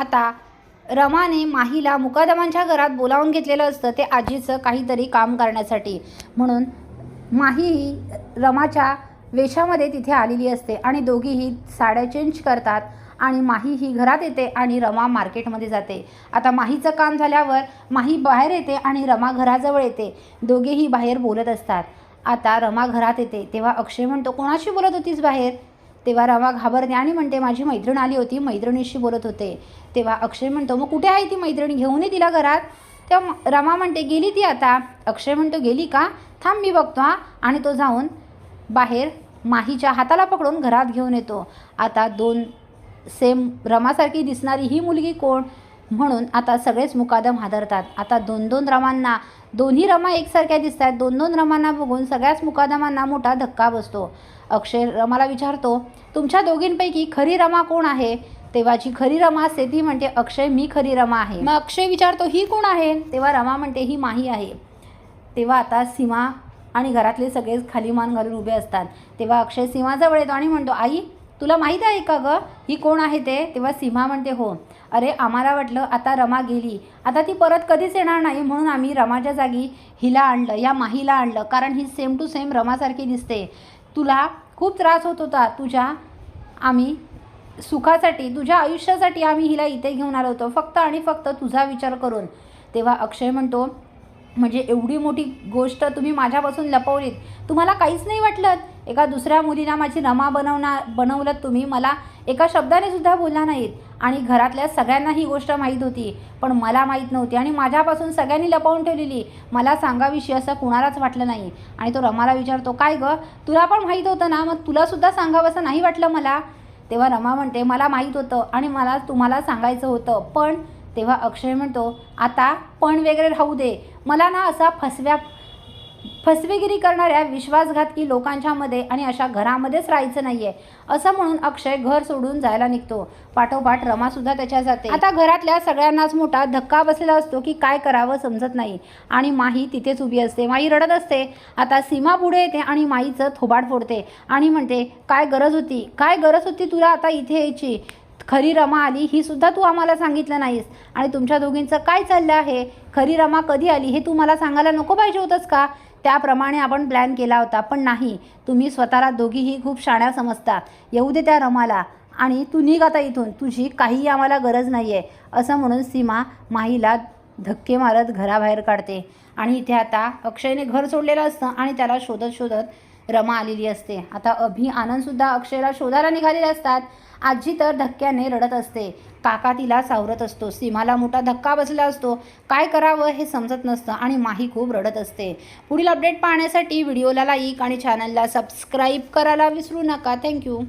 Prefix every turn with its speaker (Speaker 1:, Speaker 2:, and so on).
Speaker 1: आता रमाने माहीला मुकादमांच्या घरात बोलावून घेतलेलं असतं ते आजीचं काहीतरी काम करण्यासाठी. म्हणून माही ही रमाच्या वेशामध्ये तिथे आलेली असते आणि दोघीही साड्या चेंज करतात आणि माही ही घरात येते आणि रमा मार्केटमध्ये जाते. आता माहीचं काम झाल्यावर माही बाहेर येते आणि रमा घराजवळ येते. दोघेही बाहेर बोलत असतात. आता रमा घरात येते तेव्हा अक्षय म्हणतो कोणाशी बोलत होतीस बाहेर? तेव्हा रमा घाबरते आणि म्हणते माझी मैत्रीण आली होती मैत्रिणीशी बोलत होते. तेव्हा अक्षय म्हणतो मग कुठे आहे ती मैत्रिणी? घेऊन ये तिला घरात. तेव्हा रमा म्हणते गेली ती आता. अक्षय म्हणतो गेली का? थांब मी बघतो हा. आणि तो जाऊन बाहेर माहीच्या हाताला पकडून घरात घेऊन येतो. आता दोन सेम रमासारखी दिसणारी ही मुलगी कोण? म्हणून आता सगळेच मुकादम हादरतात. आता दोन दोन रमांना दोन्ही रमा एकसारख्या दिसत आहेत दोन दोन रमांना बघून सगळ्याच मुकादमांना मोठा धक्का बसतो. अक्षय रमाला विचारतो तुमच्या दोघींपैकी खरी रमा कोण आहे? तेव्हा जी खरी रमा असते ती म्हणते अक्षय मी खरी रमा आहे. मग अक्षय विचारतो ही कोण आहे? तेव्हा रमा म्हणते ही माही आहे. तेव्हा आता सीमा आणि घरातले सगळेच खाली मान घालून उभे असतात. तेव्हा अक्षय सीमाजवळ येतो आणि म्हणतो आई तुला माहीत आहे का गं? ही कोण आहे ते? तेव्हा सीमा म्हणते हो. अरे आम्हाला वाटलं आता रमा गेली. आता ती परत कधीच येणार नाही म्हणून आम्ही रमाच्या जागी हिला आणलं या माहीला आणलं कारण ही सेम टू सेम रमासारखी दिसते. तुला खूप त्रास होत होता. तुझ्या आम्ही सुखासाठी तुझ्या आयुष्यासाठी आम्ही हिला इथे घेऊन आलो होतो. फक्त आणि फक्त तुझा विचार करून. तेव्हा अक्षय म्हणतो म्हणजे एवढी मोठी गोष्ट तुम्ही माझ्यापासून लपवलीत. तुम्हाला काहीच नाही वाटलं? एका दुसऱ्या मुलीला माझी रमा बनवणार बनवलं तुम्ही? मला एका शब्दाने सुद्धा बोलला नाहीत. आणि घरातल्या सगळ्यांना ही गोष्ट माहीत होती. पण मला माहीत नव्हती आणि माझ्यापासून सगळ्यांनी लपवून ठेवलेली. मला सांगाविषयी असं कुणालाच वाटलं नाही. आणि तो रमाला विचारतो काय गं? तुला पण माहीत होतं ना? मग तुलासुद्धा सांगावं असं नाही वाटलं मला? तेव्हा रमा म्हणते मला माहीत होतं आणि मला तुम्हाला सांगायचं होतं. पण तेव्हा अक्षय म्हणतो आता पण वगैरे राहू दे. मला ना असा फसव्या फसवेगिरी करणाऱ्या विश्वासघातकी लोकांच्यामध्ये आणि अशा घरामध्येच राहायचं नाही आहे असं म्हणून अक्षय घर सोडून जायला निघतो. पाठोपाठ रमासुद्धा त्याच्या जाते. आता घरातल्या सगळ्यांनाच मोठा धक्का बसलेला असतो की काय करावं समजत नाही. आणि माही तिथेच उभी असते. माई रडत असते. आता सीमा पुढे येते आणि माईचं थोबाड फोडते. आणि म्हणते काय गरज होती? काय गरज होती तुला आता इथे यायची? खरी रमा आली ही सुद्धा तू आम्हाला सांगितलं नाहीस. आणि तुमच्या दोघींचं काय चाललं आहे? खरी रमा कधी आली हे तू मला सांगायला नको पाहिजे होतंस का? त्याप्रमाणे आपण प्लॅन केला होता पण नाही. तुम्ही स्वतःला दोघीही खूप शाण्या समजता. येऊ दे त्या रमाला. आणि तू निघ आता इथून. तुझी काहीही आम्हाला गरज नाही आहे असं म्हणून सीमा माहीला धक्के मारत घराबाहेर काढते. आणि इथे आता अक्षयने घर सोडलेलं असतं आणि त्याला शोधत शोधत रमा आलेली असते. आता अभि आनंदसुद्धा अक्षयला शोधायला निघालेले असतात. आजी तर धक्क्याने रडत असते. काका तिला सावरत असतो. सीमाला मोठा धक्का बसला असतो. काय करावं हे समजत नसतं आणि माही खूप रडत असते. पुढील अपडेट पाहण्यासाठी व्हिडिओला लाईक आणि चॅनलला सबस्क्राईब करायला विसरू नका. थँक्यू